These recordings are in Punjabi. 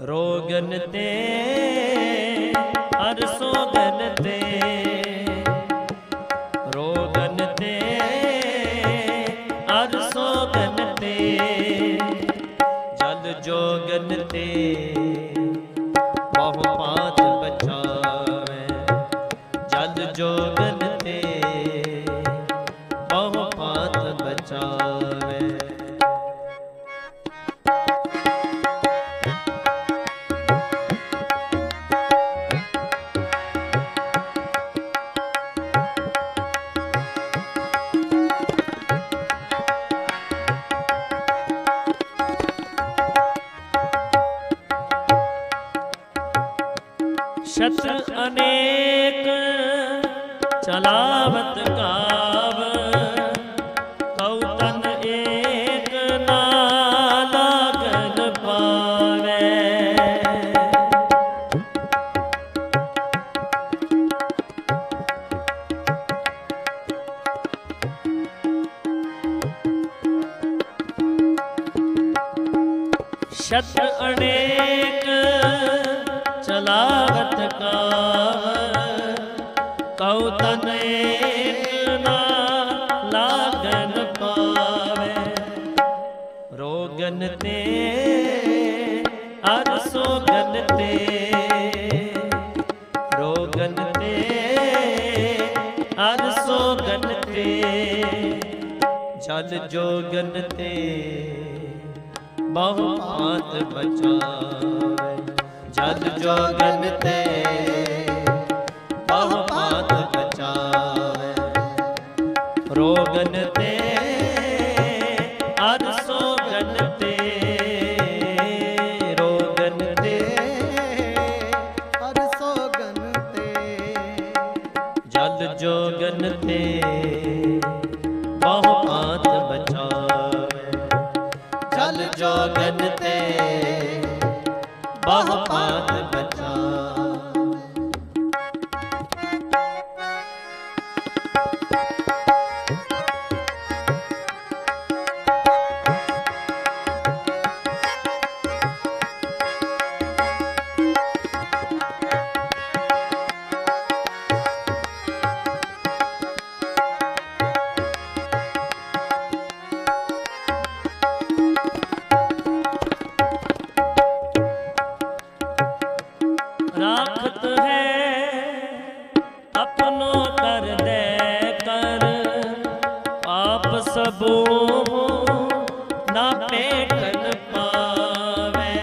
ਰੋਗਨ ਤੇ, ਅਰ ਸੋਗਨ ਤੇ। ਰੋਗਨ ਤੇ, ਅਰ ਸੋਗਨ ਤੇ। ਜਲ ਜੋਗਨ ਤੇ ਬਹੁ ਪਾਤ ਸ਼ਤ ਅਨੇਕ ਚਲਾਵਤ ਕਾਵ ਕਉ ਤਨ ਏਕ ਨਾ ਲਾਗਨ ਪਾਵੇ। ਸ਼ਤ ਅਨੇਕ ਚਲਾਵਤ ਕਾਵ ਕਉ ਤਨ ਏਕ ਲਾਗਨ ਪਾਵੇ ਰੋਗਨ ਤੇ ਅਰ ਸੋਗਨ ਤੇ ਰੋਗਨ ਤੇ ਅਰ ਸੋਗਨ ਤੇ ਜਲ ਜੋਗਨ ਤੇ ਬਹੁ ਭਾਂਤ ਬਚਾਵੇ ਜਲ ਜੋਗਨ ਤੇ, ਬਹੁ ਭਾਂਤ ਬਚਾਵੇ ਰੋਗਨ ਤੇ, ਅਰ ਸੋਗਨ ਤੇ, ਰੋਗਨ ਤੇ ਹਰ ਸੋਗਨ ਤੇ। ਜਲ ਜੋਗਨ ਤੇ, ਬਹੁ ਭਾਂਤ ਬਚਾਵੇ ਜਲ ਜੋਗਨ ਤੇ ਬਹੁ ਭਾਂਤ ਬਚਾਵੇ ਆਪਨੋ ਕਰ ਦੇ ਕਰ। ਆਪ ਸਭੋ ਨਾ ਪੇਖਨ ਪਾਵੇ।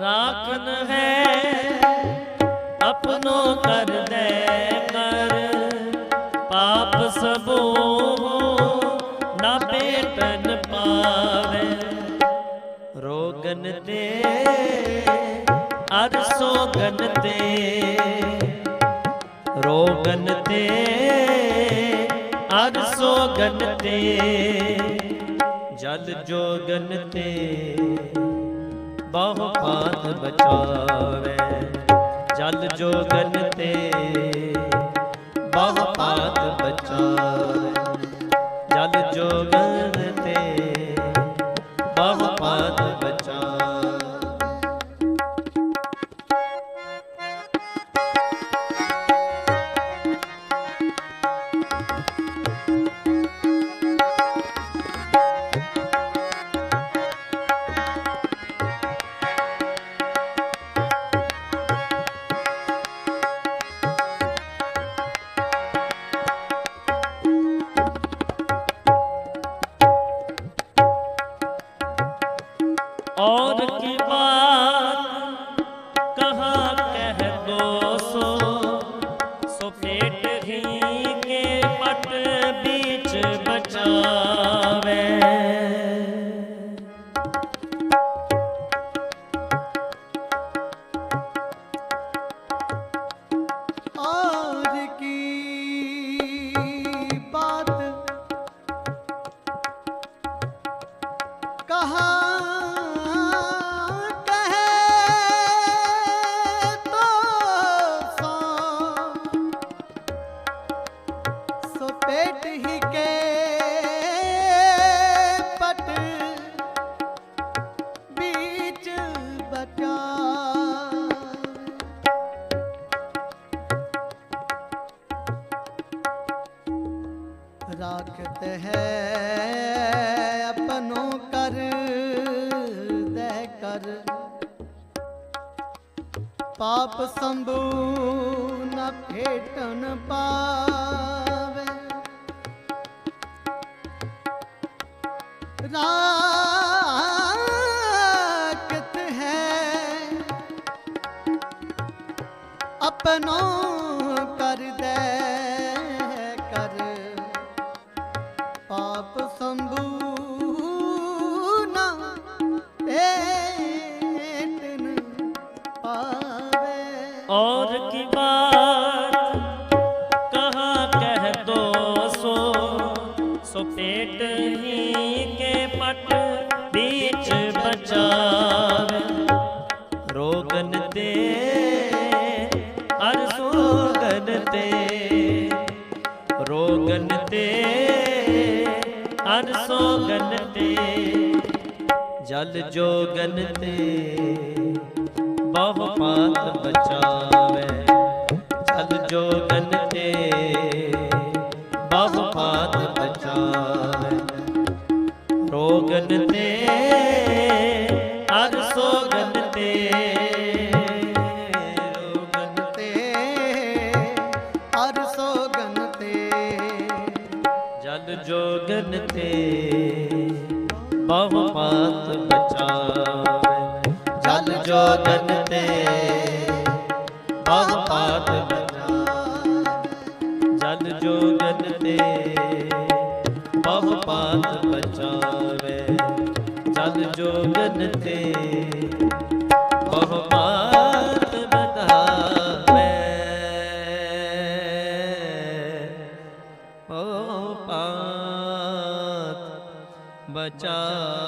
ਰਾਖਨ ਹੈ ਆਪਨੋ ਕਰ ਦੇ ਕਰ। ਪਾਪ ਸਭੋ ਰੋਗਨ ਤੇ, ਅਰ ਸੋਗਨ ਤੇ, ਰੋਗਨ ਤੇ, ਅਰ ਸੋਗਨ ਤੇ, ਜਲ ਜੋਗਨ ਤੇ, ਬਹੁ ਪਾਤ ਬਚਾਵੇ। ਜਲ ਜੋਗਨ ਤੇ, ਬਹੁ ਪਾਤ ਦੈ ਪਾਪ ਸੰਭੂ ਨ ਭੇਟਨ ਪਾਵੇ। ਰਾਖਤ ਹੈ। ਆਪਨੋ ਮਟ ਵਿੱਚ ਰੋਗਨ ਤੇ ਅਰਸੋਗਨ ਰੋਗਨ ਤੇ ਅਰਸੋਗਨ ਤੇ। ਜਲ ਜੋਗਨ ਤੇ, ਬਹੁ ਪਾਤ ਬਚਾਵੇ। ਜਲ ਜੋਗ ਰੋਗਨ ਤੇ ਅਰ ਸੋਗਨ ਤੇ। ਰੋਗਨ ਤੇ ਸੋਗਨ ਤੇ। ਜਲ ਜੋਗਨ ਤੇ ਬਹੁ ਪਾਤ ਬਚਾਵੇ। ਜਲ ਜੋਗਨ ਤੇ ਬਹੁ ਪਾਤ ਬਹੁ ਪਾਤ ਬਚਾਵੇ ਜਲ ਜੋਗਨ ਤੇ ਬਹੁ ਪਾਤ ਬਚਾਵੇ ਓ ਪਾਤ ਬਚਾਵੇ।